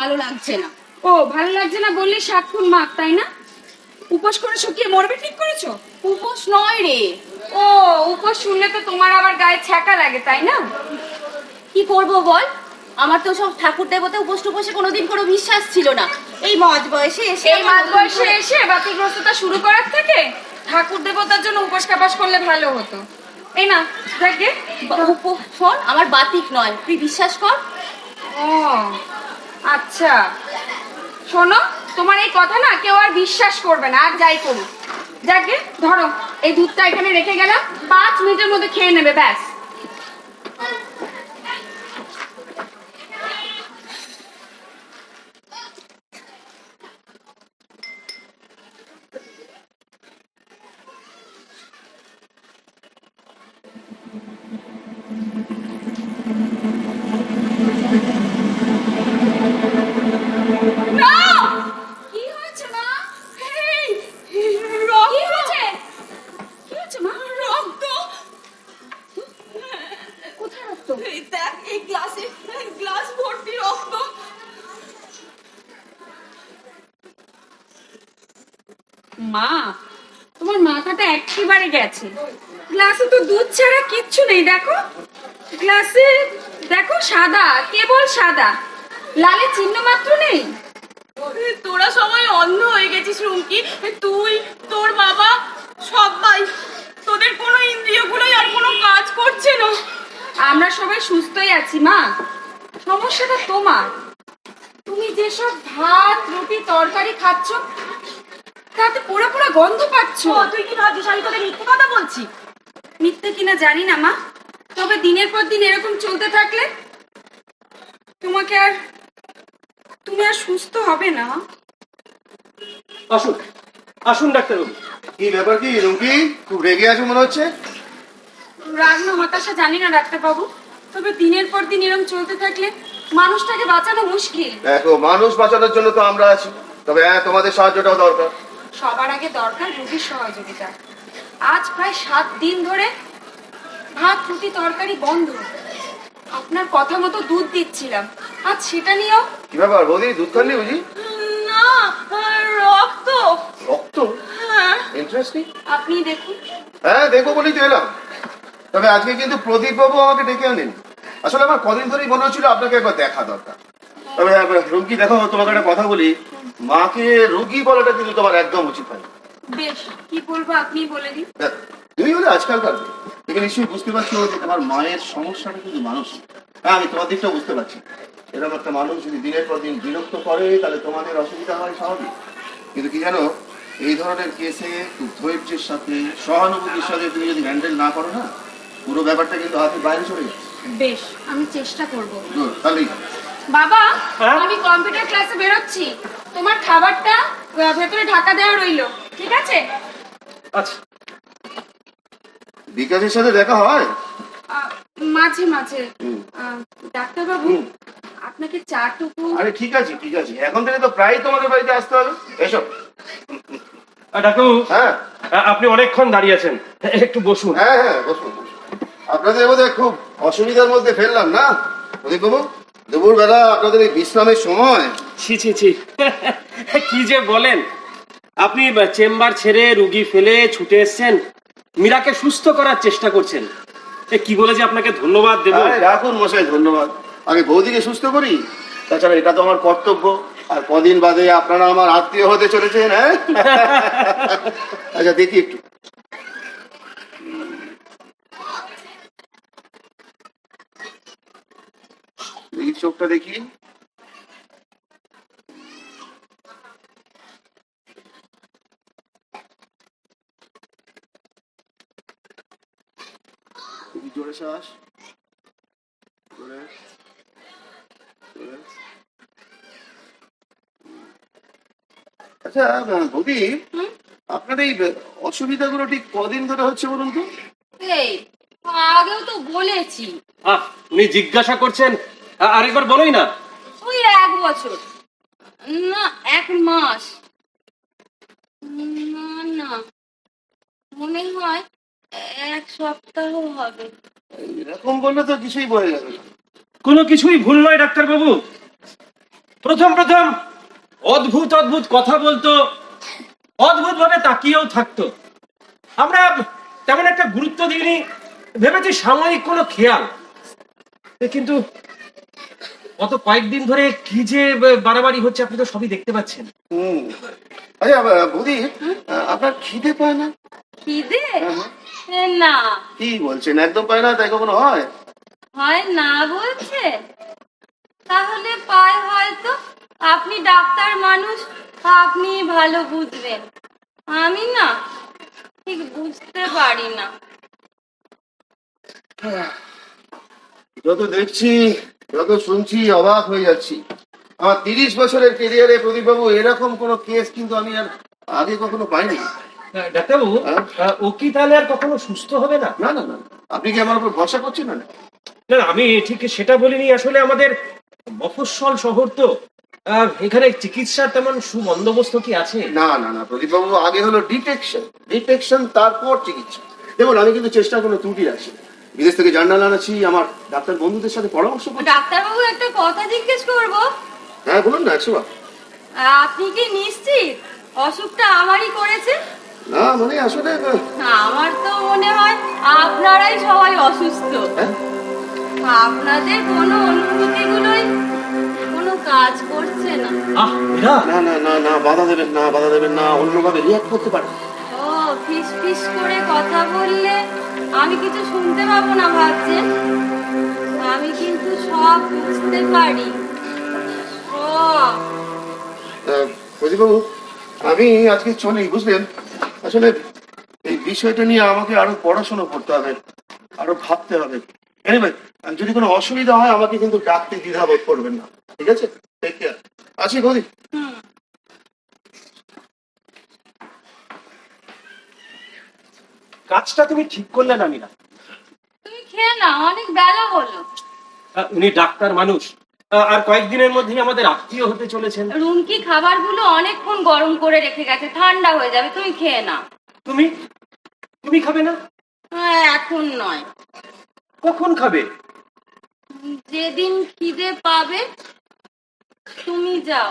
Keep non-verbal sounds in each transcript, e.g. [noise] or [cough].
ভালো লাগছে না। ও ভালো লাগছে না বললে সাত খুন মাখ তাই না? উপোস করে শুকিয়ে মরবে ঠিক করেছ? উপোস নয় রে। ও উপোস শুনলে তো তোমার আবার গায়ে ছ্যাঁকা লাগে তাই না? কি করব বল? আমার তো সব ঠাকুর দেবতা উপোস টুপোসে কোনোদিন কোনো বিশ্বাস ছিল না। এই মাঝ বয়সে এসে এই মাঝ বয়সে এসে বাতিগ্রস্ততা শুরু করার থেকে ঠাকুর দেবতার জন্য উপোস কাপাস করলে ভালো হতো। এই না দেখে উপোস শোন আমার বাতিক নয়। তুই বিশ্বাস কর। ও আচ্ছা। শোনো, তোমার এই কথা না কেউ আর বিশ্বাস করবে না, আর যাই করুক। যাকে ধরো, এই দুধটা এখানে রেখে গেলাম, পাঁচ মিনিটের মধ্যে খেয়ে নেবে, ব্যাস। মা তোমার মাথাটা একেবারে গেছে। গ্লাসে তো দুধ ছাড়া কিচ্ছু নেই দেখো। গ্লাসে দেখো সাদা কেবল সাদা। লালে চিহ্ন মাত্র নেই। তোরা সবাই অন্ধ হয়ে গেছিস রুমকি। তুই তোর বাবা সবাই তোদের কোনো ইন্দ্রিয়গুলোই আর কোনো কাজ করছে না। আমরা সবাই সুস্থই আছি মা। সমস্যাটা তোমার। তুমি যেসব ভাত রুটি তরকারি খাচ্ছ তাতে পোড়া পোড়া গন্ধ পাচ্ছ। ও, তুই কি ভাবছিস আমি তোদের মিথ্যে কথা বলছি। মিথ্যে কিনা জানি না মা। তবে দিনের পর দিন এরকম চলতে থাকলে তোমাকে আর তুমি আর সুস্থ হবে না। আসুন আসুন ডাক্তারবাবু। কি ব্যাপার কি রুমকি? খুব রেগে আছো মনে হচ্ছে? রাগ না হতাশা জানি না ডাক্তারবাবু। তবে দিনের পর দিন এরকম চলতে থাকলে মানুষটাকে বাঁচানো মুশকিল। দেখো মানুষ বাঁচানোর জন্য তো আমরা আছি। তবে হ্যাঁ তোমাদের সাহায্যটাও দরকার। সবার আগে দরকার রোগীর সহযোগিতা। আজ প্রায় সাত দিন ধরে ভাত রুটি তরকারি বন্ধ। আপনার কথা মতো দুধ দিচ্ছিলাম। আজ সেটা নিয়েও কি ব্যাপার বৌদি? দুধ খাননি বুঝি? না রক্ত। রক্ত? হ্যাঁ। ইন্টারেস্টিং আপনি দেখুন। হ্যাঁ দেখব বলেই তো এলাম। তবে আজকে কিন্তু প্রদীপ বাবু আমাকে ডেকে আনেন আসলে আমার কদিন ধরেই মনে হচ্ছিল আপনাকে একবার দেখা দরকার। তবে হ্যাঁ, রুমকি দেখো তোমাকে একটা কথা বলি। মাকে রুগী বলাটা কিন্তু তোমার একদম উচিত হয় বেশ কি বলব আপনি বলে দিন। তুমি বলে আজকালকার মেয়ে। তুমি নিশ্চয়ই বুঝতে পারছ যে তোমার মায়ের সমস্যাটা কিন্তু মানসিক হ্যাঁ আমি তোমার দিকটা বুঝতে পারছি। এরকম একটা মানুষ যদি দিনের পর দিন বিরক্ত করে তাহলে তোমাদের অসুবিধা হয় স্বাভাবিক। কিন্তু কি জানো এই ধরনের কেসে খুব ধৈর্যের সাথে সহানুভূতির সাথে তুমি যদি হ্যান্ডেল না করো না পুরো ব্যাপারটা কিন্তু হাতের বাইরে চলে যাচ্ছে। বেশ আমি চেষ্টা করব। তাহলেই বাবা হ্যাঁ? আমি কম্পিউটার ক্লাসে বেরোচ্ছি। তোমার খাবারটা ভেতরে ঢাকা দেওয়া রইল ঠিক আছে? আচ্ছা। বিকাশের সাথে দেখা হয়? মাঝে মাঝে। ডাক্তারবাবু হুম। আপনাকে চাটুকু আরে ঠিক আছে ঠিক আছে। এখন থেকে তো প্রায় তোমাদের বাড়িতে আসতে হবে। এসো। ডাক্তারবাবু হ্যাঁ। আপনি অনেকক্ষণ দাঁড়িয়ে আছেন। [laughs] একটু বসুন। হ্যাঁ হ্যাঁ বসুন। আপনাদের বোধহয় খুব অসুবিধার মধ্যে ফেললাম না প্রদীপ বাবু দুপুর বেলা আপনাদের এই বিশ্রামের সময় ছি ছি ছি। [laughs] কি যে বলেন? আপনি চেম্বার ছেড়ে রুগী ফেলে ছুটে এসেছেন? মীরাকে সুস্থ করার চেষ্টা করছেন। কি বলে যে আপনাকে ধন্যবাদ দেব? রাখুন মশাই ধন্যবাদ। আগে বৌদিকে সুস্থ করি? তাছাড়া এটা তো আমার কর্তব্য। আর কদিন বাদে আপনারা আমার আত্মীয় হতে চলেছেন হ্যাঁ? [laughs] আচ্ছা দেখি একটু। চোখটা দেখি। শ্বাস। আচ্ছা বৌদি আপনার এই অসুবিধাগুলো ঠিক কদিন ধরে হচ্ছে বলুন তো? এই আগেও তো বলেছি। আহ উনি জিজ্ঞাসা করছেন আরেকবার বলোই না? ওই এক বছর। না এক মাস। না না। মনে হয় এক সপ্তাহ হবে। এরকম বললে তো কিছুই বোঝা যাবে না। কোনো কিছুই ভুল নয় ডাক্তারবাবু। প্রথম প্রথম। অদ্ভুত অদ্ভুত কথা বলতো। অদ্ভুত ভাবে তাকিয়েও থাকতো। আমরা তেমন একটা গুরুত্ব দিইনি। ভেবেছি সাময়িক কোনো খেয়াল। কিন্তু গত কয়েকদিন ধরে কি যে বাড়াবাড়ি হচ্ছে আপনি তো সবই দেখতে পাচ্ছেন। হুম। আচ্ছা বৌদি আপনার খিদে পায় না? খিদে? হ্যাঁ। না। কি বলছেন? একদম পায় না তাই কখনো হয়? হয় না বলছে। তাহলে পায় হয়তো। আপনি ডাক্তার মানুষ আপনি ভালো বুঝবেন। আমি না ঠিক বুঝতে পারি না। যত দেখছি যত শুনছি অবাক হয়ে যাচ্ছি। আমার তিরিশ বছরের কেরিয়ারে প্রদীপবাবু এরকম কোনো কেস কিন্তু আমি আর আগে কখনো পাইনি। ডাক্তারবাবু হ্যাঁ? আহ, ও কি তাহলে আর কখনো সুস্থ হবে না? না না না আপনি কি আমার উপর ভরসা করছেন না? আমি ঠিক সেটা বলিনি। আসলে আমাদের মফস্বল শহর তো। এখানে চিকিৎসার তেমন সুবন্দোবস্ত কি আছে? না না না প্রদীপবাবু আগে হলো ডিটেকশন। ডিটেকশন তারপর চিকিৎসা। দেখুন আমি কিন্তু চেষ্টা কোনো ত্রুটি রাখছি না। বিদেশ থেকে জার্নাল আনাচ্ছি আমার ডাক্তার বন্ধুদের সাথে পরামর্শ করছি। ডাক্তারবাবু একটা কথা জিজ্ঞেস করব। হ্যাঁ বলুন না একশো আপনি কি নিশ্চিত অসুখটা আমারই করেছে? না মানে আসলে আমার তো মনে হয় আপনারাই সবাই অসুস্থ। হ্যাঁ? আপনাদের কোনো অনুভূতিগুলোই কোনো কাজ করছে না। না না না না বাধা দেবেন না বাধা দেবেন না অন্যভাবে রিয়াক্ট করতে পারেন। ও ফিস ফিস করে কথা বললে আমি কিছু শুনতে পাবো না ভাবছেন? আমি কিন্তু সব বুঝতে পারি। সব প্রদীপবাবু আমি আজকে চলি বুঝলেন? আসলে এই বিষয়টা নিয়ে আমাকে আরও পড়াশোনা করতে হবে আরও ভাবতে হবে। এনিওয়ে যদি কোনো অসুবিধা হয় আমাকে কিন্তু ডাকতে দ্বিধাবোধ করবেন না ঠিক আছে? টেক কেয়ার আছি প্রদীপ কাজটা তুমি ঠিক করলে না মীরা। তুমি খেয়ে না অনেক বেলা হলো। উনি ডাক্তার মানুষ। আর কয়েকদিনের মধ্যেই আমাদের আত্মীয় হতে চলেছেন। রুমকি খাবারগুলো অনেকক্ষণ গরম করে রেখে গেছে ঠান্ডা হয়ে যাবে তুমি খেয়ে না তুমি? তুমি খাবে না? হ্যাঁ, এখন নয়। কখন খাবে? যেদিন খিদে পাবে তুমি যাও।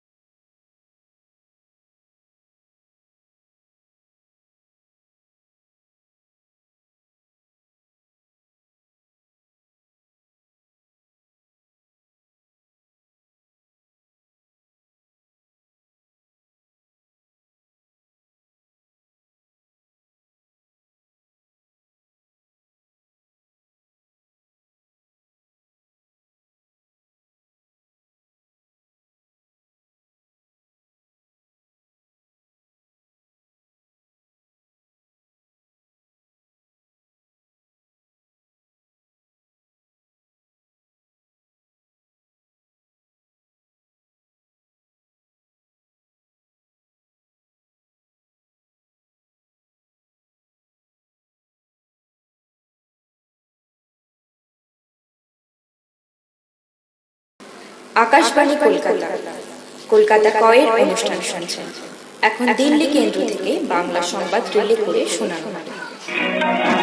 আকাশবাণী কলকাতা। কলকাতা কয়ের অনুষ্ঠান শুনছেন। এখন দিল্লি কেন্দ্র থেকে বাংলা সংবাদ রিলে করে শোনানো হবে।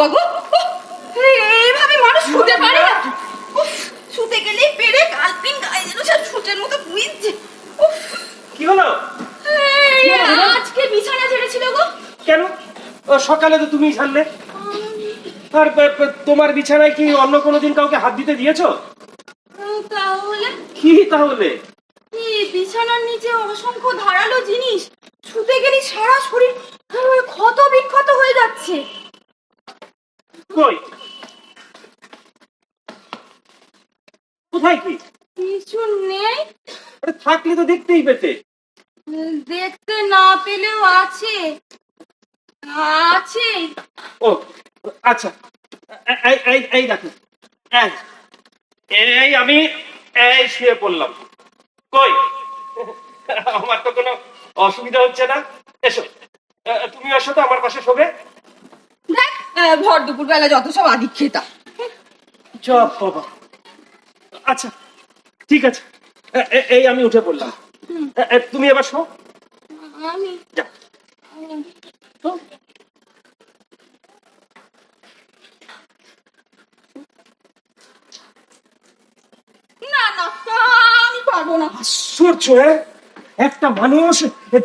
বাবা গো। এইভাবে মানুষ শুতে পারে না। উফ, শুতে গেলেই পেরে কালপিন গায়ে যেন সব ছুটের মতো বুঝছে কি হলো? আজকে বিছানা ছেড়েছিল গো। কেন? ও, সকালে তো তুমি ছাড়লে। আর তোমার বিছানায় কি অন্য কোনো দিন কাউকে হাত দিতে দিয়েছ? তাহলে? কি তাহলে? কি বিছানার নিচে অসংখ্য ধারালো জিনিস। শুতে গেলে সারা শরীর ক্ষত বিক্ষত হয়ে যাচ্ছে। কই? কোথায় কি? কিছু নেই। থাকলে তো দেখতেই পেতে। দেখতে না পেলেও আছে। আছে। ও আচ্ছা। এই এই দেখো এই আমি এই শুয়ে পড়লাম। কই? আমার তো কোনো অসুবিধা হচ্ছে না। এসো। তুমি এসো তো আমার পাশে শোবে। ভর দুপুর বেলা যত সব আদিক্ষেতা। চপ বাবা। আচ্ছা ঠিক আছে। এই আমি উঠে পড়লাম। তুমি এবার শো আমি? যা। না না পারব না। আশ্চর্য হ্যাঁ? একটা মানুষ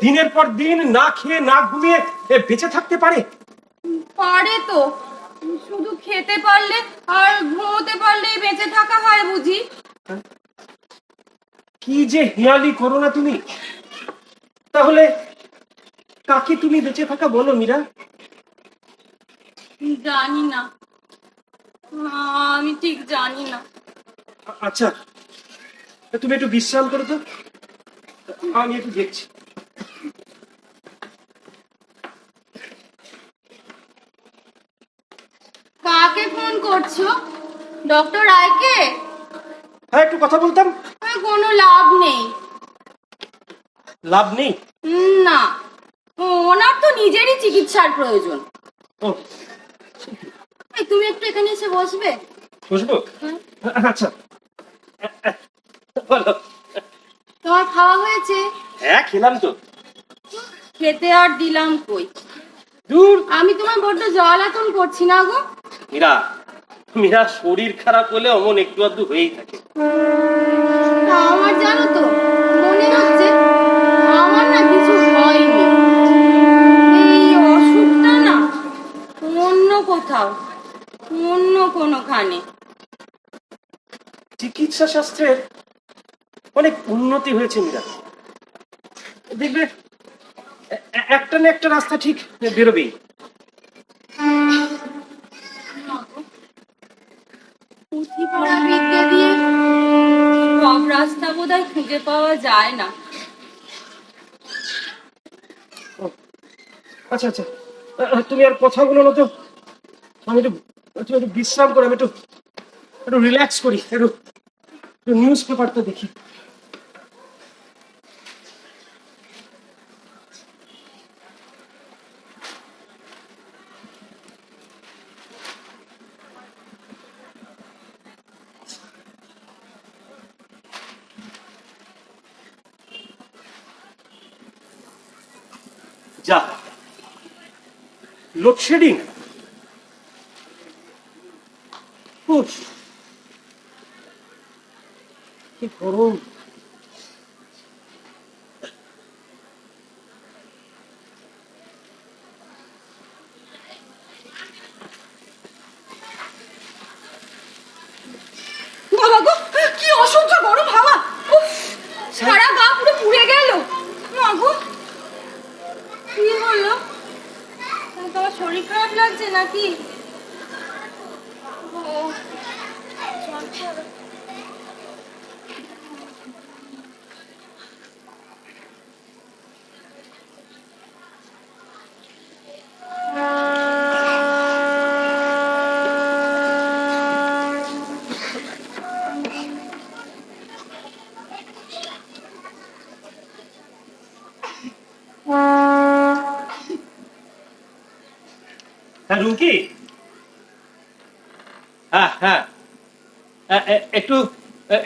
দিনের পর দিন না খেয়ে না ঘুমিয়ে বেঁচে থাকতে পারে? পারে তো। শুধু খেতে পারলে আর ঘুমোতে পারলেই বেঁচে থাকা হয় বুঝি। কি যে হেয়ালি করো না তুমি। তাহলে কাকে তুমি বেঁচে থাকা বলো মীরা? জানি না। আমি ঠিক জানি না। আচ্ছা তুমি একটু বিশ্রাম করো তো। আমি একটু দেখছি কাকে ডক্টর রায়কে? হ্যাঁ একটু কথা বলতাম। কোনো লাভ নেই। লাভ নেই? না। ওনার তো নিজেরই চিকিৎসার প্রয়োজন। তুমি একটু এখানে এসে বসবে? বুঝব আচ্ছা। বলো। তোমার খাওয়া হয়েছে? হ্যাঁ খেলাম তো। খেতে আর দিলাম কই? দূর। আমি তোমার বড্ড জল জ্বালাতন করছি না গো। মীরা মীরা শরীর খারাপ হলে অমন একটু আধটু হয়েই থাকে। আমার জানো তো মনে হচ্ছে আমার না কিছু হয়নি। এই অসুখটা না অন্য কোথাও অন্য কোনোখানে। চিকিৎসা শাস্ত্রের অনেক উন্নতি হয়েছে মীরা। দেখবে একটা না একটা রাস্তা ঠিক বেরোবেই। খুঁজে পাওয়া যায় না। আচ্ছা আচ্ছা। তুমি আর কথা বলো না তো। আমি একটু একটু বিশ্রাম করে, আমি একটু একটু রিল্যাক্স করি, একটু নিউজ পেপারটা দেখি। লোডশেডিং কি গরম রুমকি? হ্যাঁ হ্যাঁ। একটু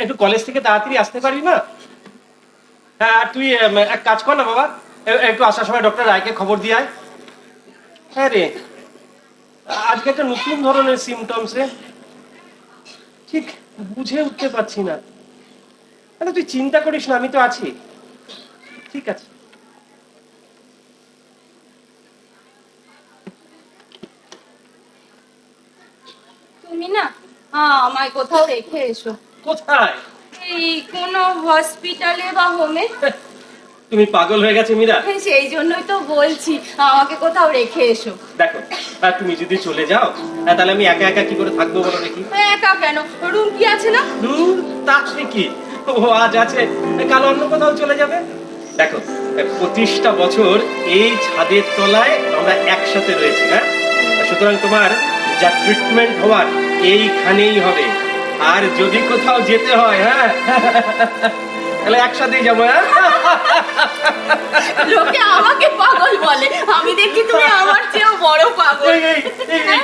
একটু কলেজ থেকে তাড়াতাড়ি আসতে পারবি না? হ্যাঁ আর তুই এক কাজ কর না, বাবা। একটু আসার সময় ডক্টর রায়কে খবর দিয়ে আয়। হ্যাঁ রে। আজকে একটা নতুন ধরনের সিমটমস রে। ঠিক বুঝে উঠতে পারছি না। আরে তুই চিন্তা করিস না, আমি তো আছি। ঠিক আছে। হ্যাঁ আমায় কোথাও রেখে এসো। কোথায়? এই কোনো হসপিটালে বা হোমে। তুমি পাগল হয়ে গেছে মীরা। সেই জন্যই তো বলছি আমাকে কোথাও রেখে এসো। দেখো আর তুমি যদি চলে যাও তাহলে আমি একা একা কি করে থাকব বলো দেখি? একা কেন? রুম কি আছে না? দূর তা কি? ও আজ আছে। কাল অন্য কোথাও চলে যাবে? দেখো পঁচিশটা বছর এই ছাদের তলায় আমরা একসাথে রয়েছি হ্যাঁ? সুতরাং তোমার যা ট্রিটমেন্ট হওয়ার এইখানেই হবে আর যদি কোথাও যেতে হয় হ্যাঁ তাহলে একসাথেই যাব হ্যাঁ লোকে আমাকে পাগল বলে আমি দেখি তুমি আমার চেয়েও বড় পাগল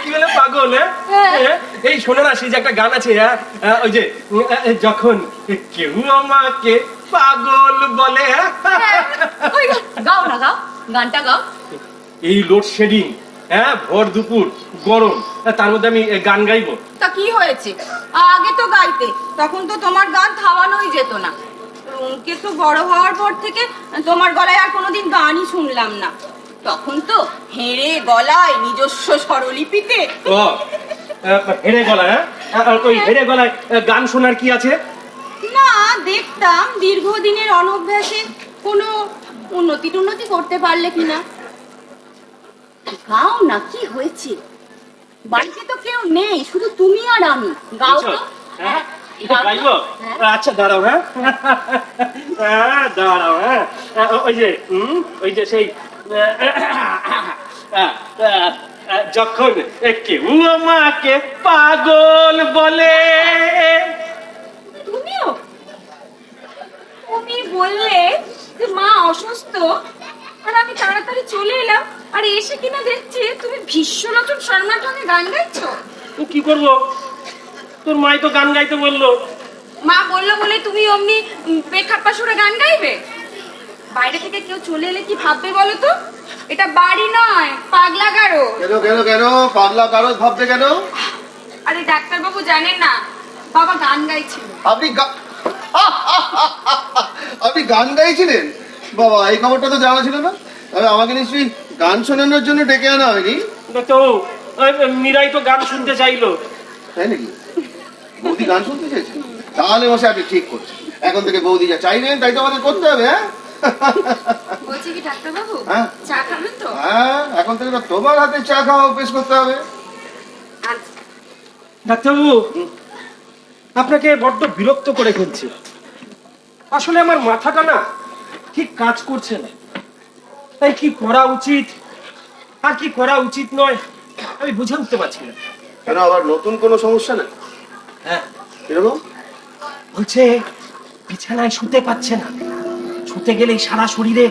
কি বলে পাগল হ্যাঁ? হ্যাঁ। হ্যাঁ? এই শোনো না সেই যে একটা গান আছে হ্যাঁ ওই যে যখন কেউ আমাকে পাগল বলে হ্যাঁ? গাও না গাও গানটা গাও এই লোডশেডিং হ্যাঁ ভর দুপুর গরম। তার মধ্যে আমি গান গাইবো। তা কি হয়েছে? আগে তো গাইতে তখন তো তোমার গান থামানোই যেত না। রুমকে তো বড় হওয়ার পর থেকে তোমার গলায় আর কোনোদিন গানই শুনলাম না। তখন তো হেড়ে গলায় নিজস্ব স্বরলিপিতে ও হেরে গলায় হ্যাঁ? ওই হেরে গলায় গান শোনার কি আছে? না দেখতাম দীর্ঘদিনের অনভ্যাসে কোনো উন্নতি টুন্নতি করতে পারলে কিনা। গাও না কি হয়েছে? বাড়িতে তো কেউ নেই শুধু তুমি আর আমি। গাও তো? হ্যাঁ গাইবো? হ্যাঁ। আচ্ছা দাঁড়াও হ্যাঁ। হ্যাঁ দাঁড়াও হ্যাঁ। ওই যে ওই যে সেই যখন কেউ আমাকে পাগল বলে। তুমিও? তুমি বললে মা অসুস্থ আর আমি তাড়াতাড়ি চলে এলাম। আর এসে কিনা দেখছি তুমি ভীষ্মলোচন শর্মার সঙ্গে গান গাইছো? তো কি করব? তোর মাই তো গান গাইতে বলল। মা বলল বলে তুমি অমনি উম, পেখাপ্পা সুরে গান গাইবে? বাইরে থেকে কেউ চলে এলে কি ভাববে বলো তো? এটা বাড়ি নয় পাগলা গারো কেন কেন কেন? পাগলা কারও ভাবতে কেন? আরে ডাক্তারবাবু জানেন না বাবা গান গাইছিল। আপনি গা- আপনি গান গাইছিলেন? বাবা এই খবরটা তো জানা ছিল না। তবে আমাকে নিশ্চয়ই গান শোনানোর জন্য ডেকে আনা হয়নি। তো মীরাই তো গান শুনতে চাইলো। তাই নাকি? বৌদি গান শুনতে চাইছেন তাহলে বসে আপনি ঠিক করছেন। এখন থেকে বৌদি যা চাইবেন তাই তো আমাদের করতে হবে হ্যাঁ? বলছি কি ডাক্তারবাবু হ্যাঁ। চা খাবেন তো? হ্যাঁ এখন থেকে তোমার হাতে চা খাওয়া অভ্যেস করতে হবে। ডাক্তারবাবু আপনাকে বড্ড বিরক্ত করে ফেলছি। আসলে আমার মাথাটা না ঠিক কাজ করছে না। তাই কি করা উচিত? আর কি করা উচিত নয় আমি বুঝে উঠতে পারছি না। কেন আবার নতুন কোনো সমস্যা নেই হ্যাঁ। এরকম বলছে বিছানায় শুতে পাচ্ছে না। শুতে গেলেই সারা শরীরে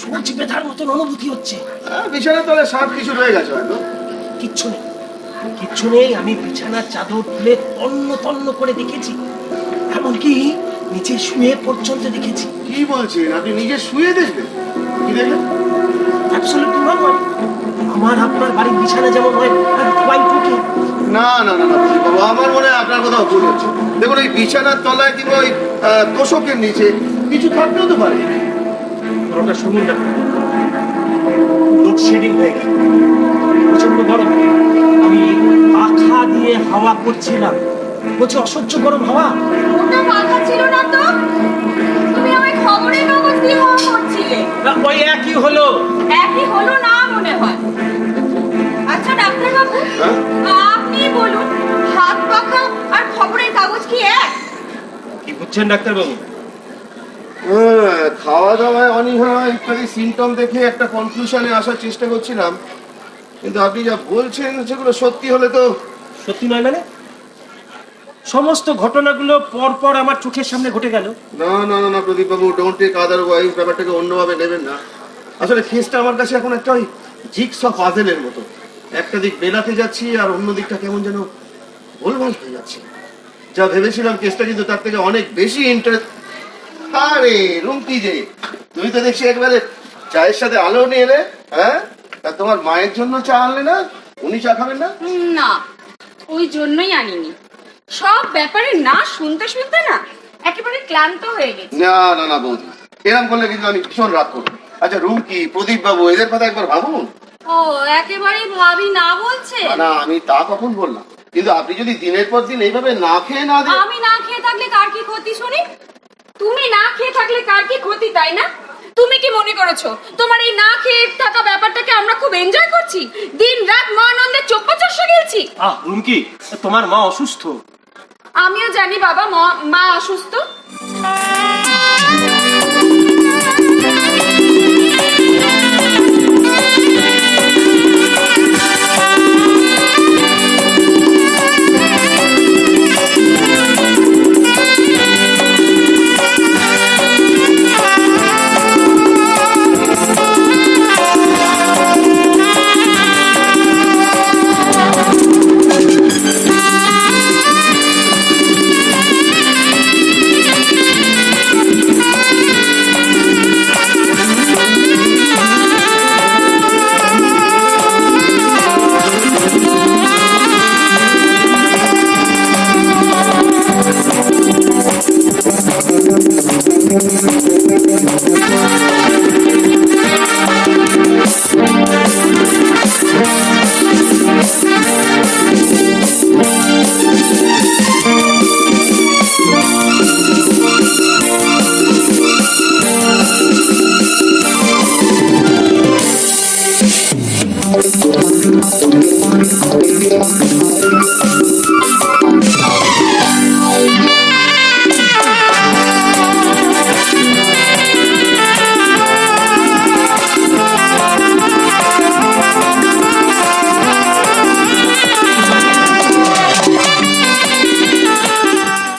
সূর্য বেঁধার মতন অনুভূতি হচ্ছে। হ্যাঁ, বিছানার তলে সাপ কিছু রয়ে গেছে হয়তো। কিচ্ছু নেই। কিচ্ছু নেই আমি বিছানার চাদর তুলে তন্ন তন্ন করে দেখেছি। এমনকি নিচে শুয়ে পর্যন্ত দেখেছি। কি বলছেন? আপনি নিজে শুয়ে দেখবেন? কি দেখলেন? অ্যাবসলিউটলি নট নয়। আমার আপনার বাড়ির বিছানা যেমন হয় টুকে না না না না বাবু আমার মনে হয় আপনার কোথাও ভুল হচ্ছে। দেখুন ওই বিছানার তলায় কিংবা ওই তোষকের নিচে কিছু থাকতেও তো পারে। ওটা শুনুন না। লোডশেডিং হয়ে গেল। প্রচণ্ড গরম। আমি পাখা দিয়ে হাওয়া করছিলাম। বলছে অসহ্য গরম হাওয়া? ছিল না তো? তুমি আমায় খবরের কাগজ দিয়ে করছিলে। না, ওই একই হলো। একই হলো না মনে হয়। আচ্ছা হ্যাঁ? আপনি বলুন হাত পাখা আর খবরের কাগজ কি এক? কি বুঝছেন ডাক্তারবাবু? খাওয়া দাওয়ায় অনীহা ইত্যাদি সিমটম দেখে একটা কনক্লুশনে আসার চেষ্টা করছিলাম। কিন্তু আপনি যা বলছেন সেগুলো সত্যি হলে তো সত্যি নয় মানে? সমস্ত ঘটনাগুলো পর পর আমার চোখের সামনে ঘটে গেল। না না না না প্রদীপ বাবু ডোন্ট টেক আদার ওয়াইজ ব্যাপারটাকে অন্যভাবে নেবেন না। আসলে কেসটা আমার কাছে এখন একটা ওই জিক্স অফ পাজেলের মতো। একটা দিক বেলাতে যাচ্ছি আর অন্য দিকটা কেমন যেন গোলমাল হয়ে যাচ্ছে। যা ভেবেছিলাম কেসটা কিন্তু তার থেকে অনেক বেশি ইন্টারেস্ট আরে রুমকি যে তুমি তো দেখছি একবারে চায়ের সাথে আলো নিয়ে এলে হ্যাঁ? তা তোমার মায়ের জন্য চা আনলে না? উনি চা খাবেন না? না ওই জন্যই আনিনি। সব ব্যাপারে না শুনতে শুনতে না একেবারে ক্লান্ত হয়ে গেছে। না না না বৌদি। এরকম করলে কিন্তু আমি ভীষণ রাগ করব। আচ্ছা রুমকি প্রদীপ বাবু এদের কথা একবার ভাবুন। ও একেবারেই ভাবি না বলছে। না, না আমি তা কখন বললাম? কিন্তু আপনি যদি দিনের পর দিন এইভাবে না খেয়ে না দেন আমি না খেয়ে থাকলে কার কি ক্ষতি শুনি? তুমি না খেয়ে থাকলে কার কি ক্ষতি তাই না? তুমি কি মনে করেছ তোমার এই না খেয়ে থাকা ব্যাপারটাকে আমরা খুব এনজয় করছি? দিন রাত মা আনন্দে চোপ্পা চষে গেছি। আহ রুমকি তোমার মা অসুস্থ। আমিও জানি বাবা মা- অসুস্থ।